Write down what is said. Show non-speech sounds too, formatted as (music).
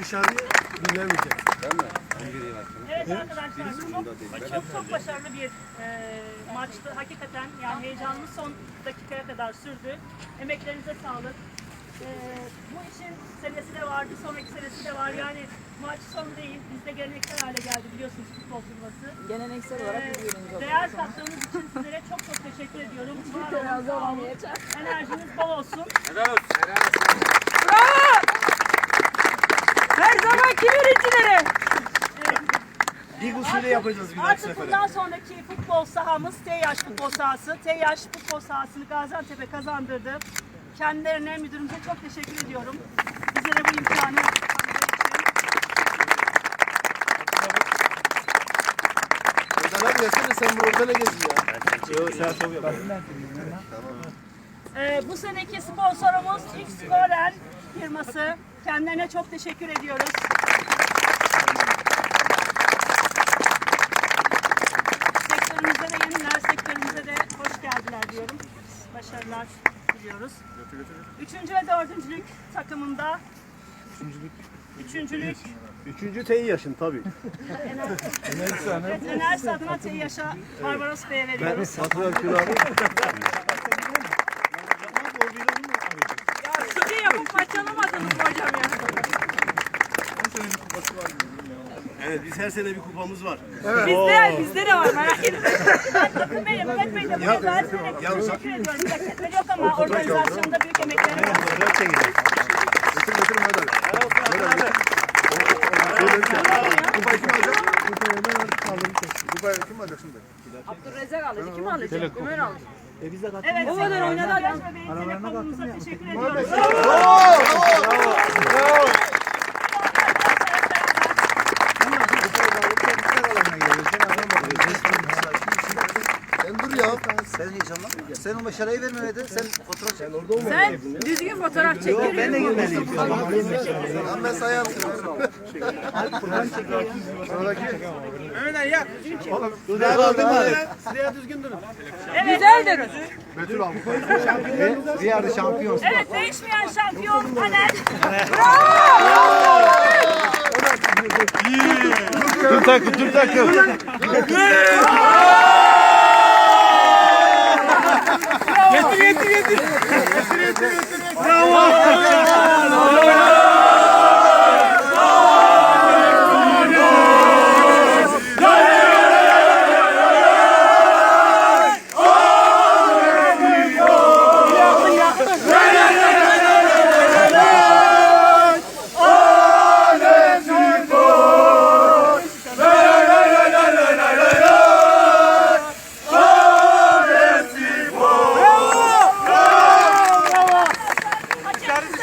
dışarıyı dinlemeyecek. Evet arkadaşlar çok, çok çok başarılı bir e, maçtı. Hakikaten yani heyecanlı son dakikaya kadar sürdü. Emeklerinize sağlık. E, bu işin senesi de var, bir sonraki senesi de var. Yani maç son değil, bizde geleneksel hale geldi biliyorsunuz futbol turnuvası. Geleneksel olarak bir ürünümüz oldu. değer kattığınız için sizlere çok çok teşekkür ediyorum. (laughs) Var olun, sağ olun. Enerjiniz bol olsun. Bravo! Her zamanki birincileri. Lig usulü yapacağız bir dahaki Artık sefere. bundan sonraki futbol sahamız TYH futbol sahası. TYH futbol sahasını Gaziantep'e kazandırdı. Kendilerine, müdürümüze çok teşekkür ediyorum. Bizlere bu imkanı. Oradan abi sen burada ne geziyor ya? Yok sen yap. Ee, bu seneki sponsorumuz X Scoren firması. Kendilerine çok teşekkür ediyoruz. Sektörümüze de yeniler, sektörümüze de hoş geldiler diyorum. Başarılar diliyoruz. Üçüncü ve dördüncülük takımında Üçüncülük. Üçüncülük. Üçüncü teyi yaşın tabii. Enerjisi adına TİH'a Barbaros Bey'e veriyoruz. Satın kilo abi. Ya stüdyo yapıp parçalamadınız mı hocam ya? Evet biz her sene bir kupamız var. Bizde, bizde de var merak etme. Bey, Mehmet Bey de buraya gelsin. Teşekkür ediyorum. Plaketleri yok ama organizasyonda büyük emekleri var. Abdurrezzak alacak. Kim alacak? Ömer alacak. Evet, O kadar oynadı adam. Bey'in telefonumuza teşekkür ediyoruz. Sen dur ya. Sen heyecanlanma. Sen o başarıyı vermemede sen fotoğraf çek. orada olma. Sen düzgün fotoğraf çek. Ben de girmeliyim. Lan ben sayarım. Dudağı kaldı mı? Sıraya düzgün durun. Güzeldir. Riyad'da şampiyon. Evet, değişmeyen şampiyon Taner. Dur takım, dur takım.